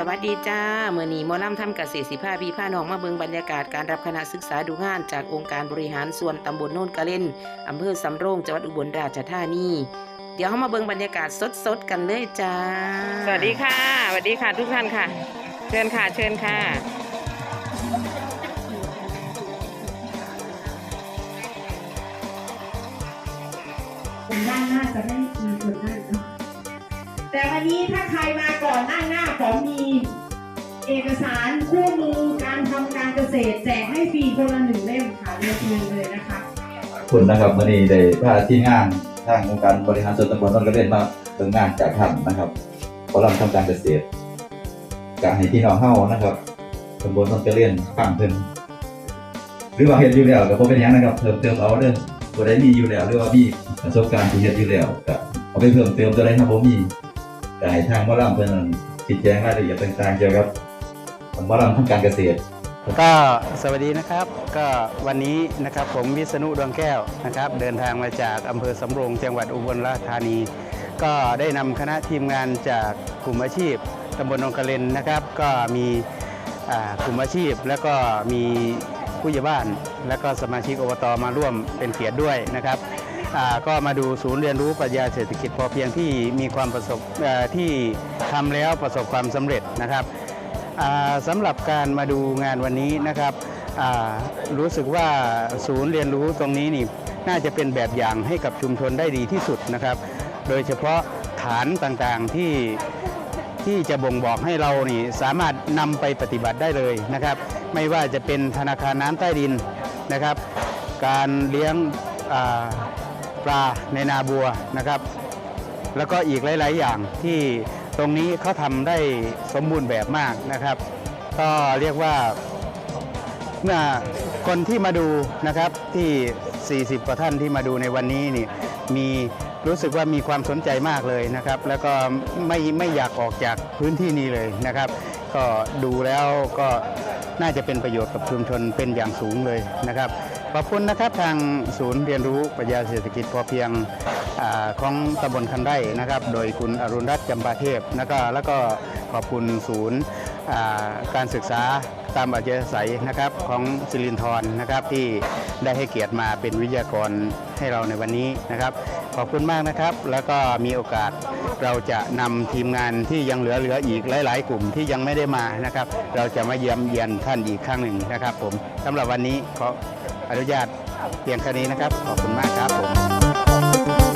สวัสดีจ้าเมื่อนี้หมอลำทำเกษตรสิภาพี่พาน้องมาเบิงบรรยากาศการรับคณะศึกษาดูงานจากองค์การบริหารส่วนตำบลโน่นกะเล่นอำเภอสำโรงจังหวัดอุบลราชธานีเดี๋ยวเรามาเบิงบรรยากาศสดๆกันเลยจ้า สวัสดีค่ะสวัสดีค่ะทุกท่านค่ะ เชิญค่ะเชิญค่ะคนด้านหน้าจะไม่มีคนนั่งเนาะ แต่วันนี้ถ้าใครมาก่อนนั่งหน้าของมีเอกสารคู่มือการทำการเกษตรแจกให้ฟรีคนละหนึ่งเล่มค่ะเรียนเชิญเลยนะคะขอบคุณนะครับวันนี้ได้พาที่งานทางองค์การบริหารส่วนตำบลนนท์กระเด็นมาเปิดงานจากท่านนะครับพอเราทำการเกษตรการให้พี่น้องเฮานะครับตำบลนนท์กระเด็นฟังเพิ่นหรือว่าเฮ็ดอยู่แล้วก็บ่เป็นหยังนะครับเพิ่มเติมเอาเด้อบ่ได้มีอยู่แล้วหรือว่ามีประสบการณ์ที่เฮ็ดอยู่แล้วก็เอาไปเพิ่มเติมตัวใดถ้าบ่มี ก็ให้ทางมอลำเพิ่นชี้แจงรายละเอียดต่างๆเกี่ยวกับหมอลำทำการเกษตรก็สวัสดีนะครับก็วันนี้นะครับผมวิษณุดวงแก้วนะครับ เดินทางมาจากอำเภอสำโรงจังหวัดอุบลราชธานี ก็ได้นำคณะทีมงานจากกลุ่มอาชีพตำบลหนองกระเลนนะครับ ก็มีกลุ่มอาชีพ แล้วก็มีผู้ใหญ่บ้าน แล้วก็สมาชิกอบตมาร่วมเป็นเกียรติด้วยนะครับ ก็มาดูศูนย์เรียนรู้ปรัชญาเศรษฐกิจพอเพียงที่มีความประสบที่ทำแล้วประสบความสำเร็จนะครับอ่าสำหรับการมาดูงานวันนี้นะครับรู้สึกว่าศูนย์เรียนรู้ตรงนี้นี่น่าจะเป็นแบบอย่างให้กับชุมชนได้ดีที่สุดนะครับ โดยเฉพาะฐานต่างๆที่ที่จะบ่งบอกให้เรานี่สามารถนำไปปฏิบัติได้เลยนะครับ ไม่ว่าจะเป็นธนาคารน้ำใต้ดินนะครับ การเลี้ยง ลาในนาบัวนะครับ แล้วก็อีกหลาย ๆ อย่างที่ตรงนี้เขาทำได้สมบูรณ์แบบมากนะครับ ก็เรียกว่าเมื่อคนที่มาดูนะครับที่ 40 กว่าท่านที่มาดูในวันนี้นี่มีรู้สึกว่ามีความสนใจมากเลยนะครับ แล้วก็ไม่ไม่อยากออกจากพื้นที่นี้เลยนะครับ ก็ดูแล้วก็น่าจะเป็นประโยชน์กับชุมชนเป็นอย่างสูงเลยนะครับ ขอบคุณนะครับทางศูนย์เรียนรู้ปรัชญาเศรษฐกิจพอเพียงอของตำบลคันไร่นะครับ โดยคุณอรุณรัตน์จำปาเทพแล้วก็แล้วก็ขอบคุณศูนย์การศึกษาตามอัจฉริยนะครับของสิรินทรนะครับที่ได้ให้เกียรติมาเป็นวิทยากรให้เราในวันนี้นะครับ ขอบคุณมากนะครับ แล้วก็มีโอกาสเราจะนำทีมงานที่ยังเหลือเหลืออีกหลาย ๆ กลุ่มที่ยังไม่ได้มานะครับ เราจะมาเยี่ยมเยียนท่านอีกครั้งหนึ่งนะครับ ผมสำหรับวันนี้ขอ อนุญาตเพียงแค่นี้นะครับ ขอบคุณมากครับผม